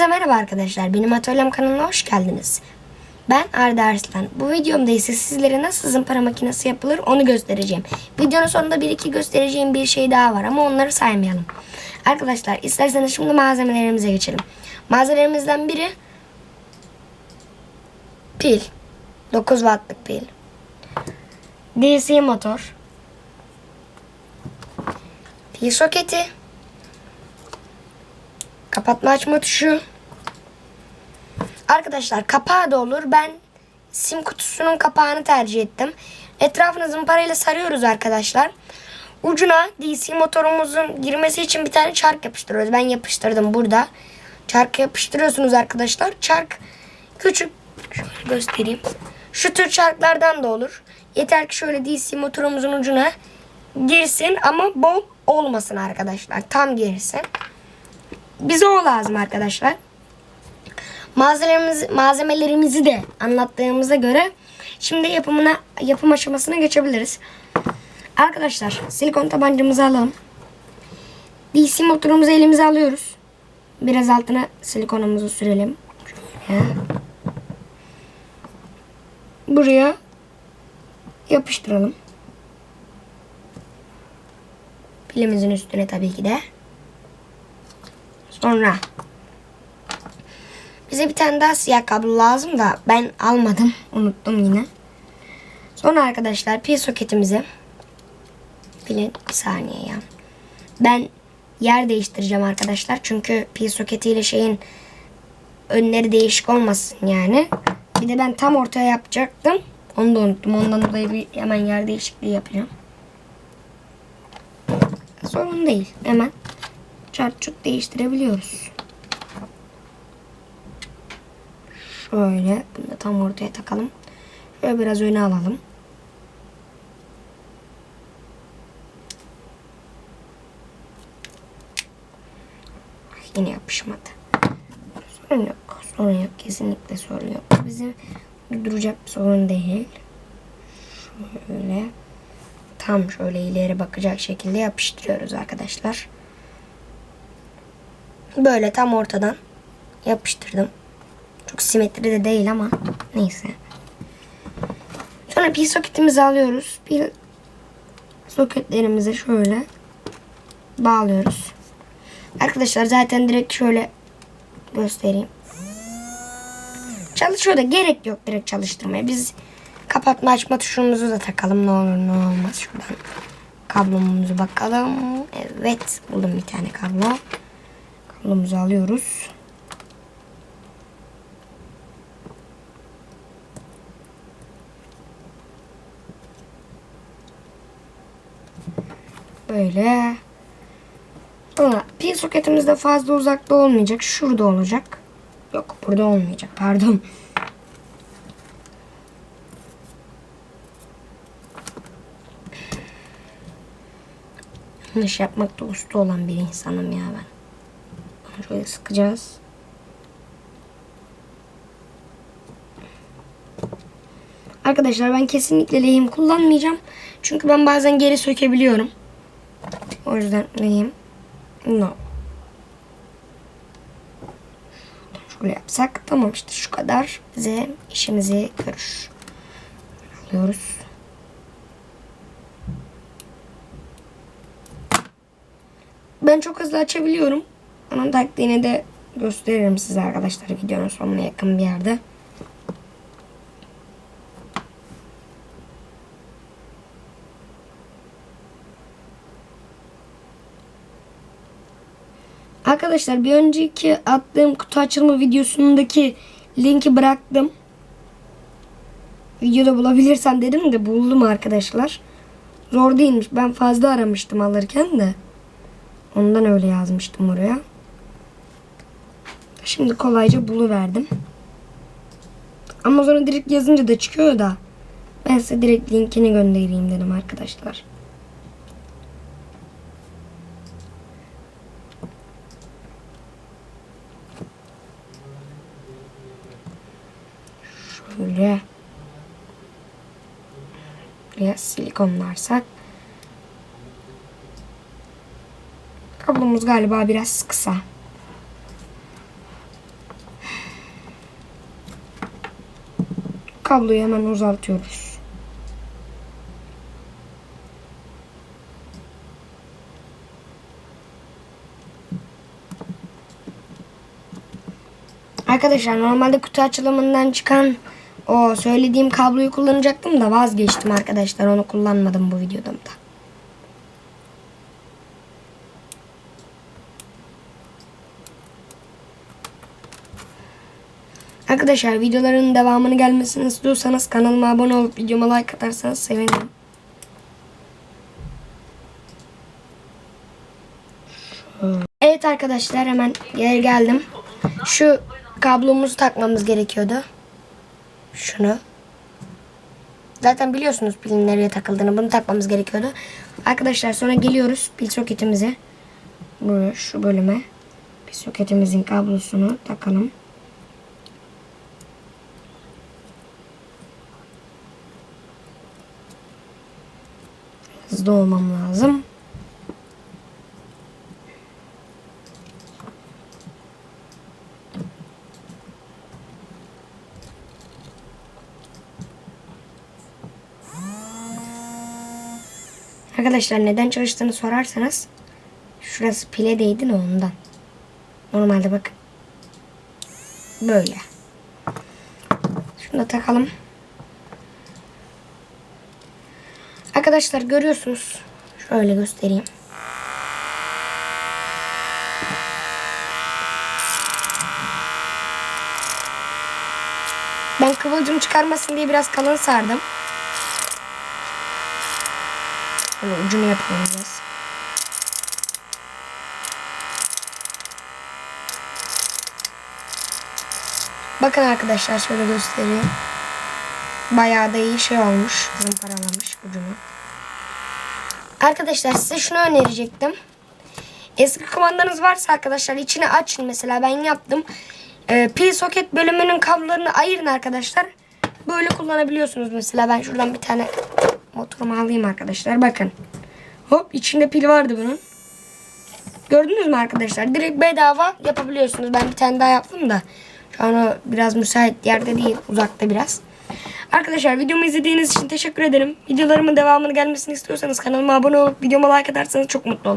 Hepinize merhaba arkadaşlar. Benim atölyem kanalına hoş geldiniz. Ben Arda Arslan. Bu videomda ise sizlere nasıl zımpara makinesi yapılır onu göstereceğim. Videonun sonunda bir iki göstereceğim bir şey daha var ama onları saymayalım. Arkadaşlar isterseniz şimdi malzemelerimize geçelim. Malzemelerimizden biri pil. 9 wattlık pil. DC motor. Pil soketi. Kapatma açma tuşu. Arkadaşlar kapağı da olur. Ben sim kutusunun kapağını tercih ettim. Etrafını zımparayla sarıyoruz arkadaşlar. Ucuna DC motorumuzun girmesi için bir tane çark yapıştırıyoruz. Ben yapıştırdım burada. Çark yapıştırıyorsunuz arkadaşlar. Çark küçük şöyle göstereyim. Şu tür çarklardan da olur. Yeter ki şöyle DC motorumuzun ucuna girsin ama bol olmasın arkadaşlar. Tam girsin. Bize o lazım arkadaşlar. Malzemelerimizi, malzemelerimizi de anlattığımıza göre şimdi yapımına yapım aşamasına geçebiliriz. Arkadaşlar silikon tabancamızı alalım. DC motorumuzu elimize alıyoruz. Biraz altına silikonumuzu sürelim. Buraya yapıştıralım. Pilimizin üstüne tabii ki de. Sonra bize bir tane daha siyah kablo lazım da ben almadım. Unuttum yine. Sonra arkadaşlar pil soketimizi pilin bir saniye ya. Ben yer değiştireceğim arkadaşlar. Çünkü pil soketiyle şeyin önleri değişik olmasın yani. Bir de ben tam ortaya yapacaktım. Onu da unuttum. Ondan dolayı bir hemen yer değişikliği yapacağım. Sorun değil. Hemen çart çut değiştirebiliyoruz. Şöyle bunu da tam ortaya takalım. Şöyle biraz öne alalım. Yine yapışmadı. Sorun yok. Sorun yok. Kesinlikle sorun yok. Bizim duracak bir sorun değil. Şöyle tam şöyle ileri bakacak şekilde yapıştırıyoruz arkadaşlar. Böyle tam ortadan yapıştırdım. Çok simetri de değil ama neyse. Sonra pil soketimizi alıyoruz. Pil soketlerimizi şöyle bağlıyoruz. Arkadaşlar zaten direkt şöyle göstereyim. Çalışıyor da gerek yok direkt çalıştırmaya. Biz kapatma açma tuşumuzu da takalım ne olur ne olmaz. Şuradan kablomuzu bakalım. Evet buldum bir tane kablo. Kablomuzu alıyoruz. Böyle. Sonra pil soketimiz de fazla uzakta olmayacak. Şurada olacak. Yok burada olmayacak. Pardon. Yanlış yapmakta usta olan bir insanım ya ben. Bunu Şöyle sıkacağız. Arkadaşlar ben kesinlikle lehim kullanmayacağım. Çünkü ben bazen geri sökebiliyorum. O yüzden lehim no. Şöyle yapsak tamam işte şu kadar bize işimizi görür. Alıyoruz. Ben çok hızlı açabiliyorum. Onun taktiğini de gösteririm size arkadaşlar videonun sonuna yakın bir yerde. Arkadaşlar bir önceki attığım kutu açılma videosundaki linki bıraktım. Videoda bulabilirsem dedim de buldum arkadaşlar. Zor değilmiş. Ben fazla aramıştım alırken de. Ondan öyle yazmıştım oraya. Şimdi kolayca buluverdim. Ama sonra direkt yazınca da çıkıyor da. Ben size direkt linkini göndereyim dedim arkadaşlar. Şöyle. Buraya silikonlarsak. Kablomuz galiba biraz kısa. Kabloyu hemen uzatıyoruz. Arkadaşlar normalde kutu açılımından çıkan o söylediğim kabloyu kullanacaktım da vazgeçtim arkadaşlar. Onu kullanmadım bu videoda da. Arkadaşlar videoların devamını gelmesini istiyorsanız kanalıma abone olup videoma like atarsanız sevinirim. Evet arkadaşlar hemen geri geldim. Şu kablomuzu takmamız gerekiyordu. Şunu. Zaten biliyorsunuz pilin nereye takıldığını. Bunu takmamız gerekiyordu. Arkadaşlar sonra geliyoruz pil soketimize. Buraya şu bölüme. Pil soketimizin kablosunu takalım. Hızlı olmam lazım. Arkadaşlar neden çalıştığını sorarsanız şurası pile değdi de ondan. Normalde bakın. Böyle. Şunu da takalım. Arkadaşlar görüyorsunuz. Şöyle göstereyim. Ben kıvılcım çıkarmasın diye biraz kalın sardım. Şöyle ucunu yapalım biraz. Bakın arkadaşlar şöyle göstereyim. Bayağı da iyi şey olmuş. Zımparalamış ucunu. Arkadaşlar size şunu önerecektim. Eski kumandanız varsa arkadaşlar içine açın mesela ben yaptım. Ee, pil soket bölümünün kablolarını ayırın arkadaşlar. Böyle kullanabiliyorsunuz mesela ben şuradan bir tane motorumu alayım arkadaşlar bakın. Hop içinde pil vardı bunun. Gördünüz mü arkadaşlar? Direkt bedava yapabiliyorsunuz. Ben bir tane daha yaptım da. Şu an biraz müsait yerde değil. Uzakta biraz. Arkadaşlar videomu izlediğiniz için teşekkür ederim. Videolarımın devamını gelmesini istiyorsanız kanalıma abone olup videoma like ederseniz çok mutlu olurum.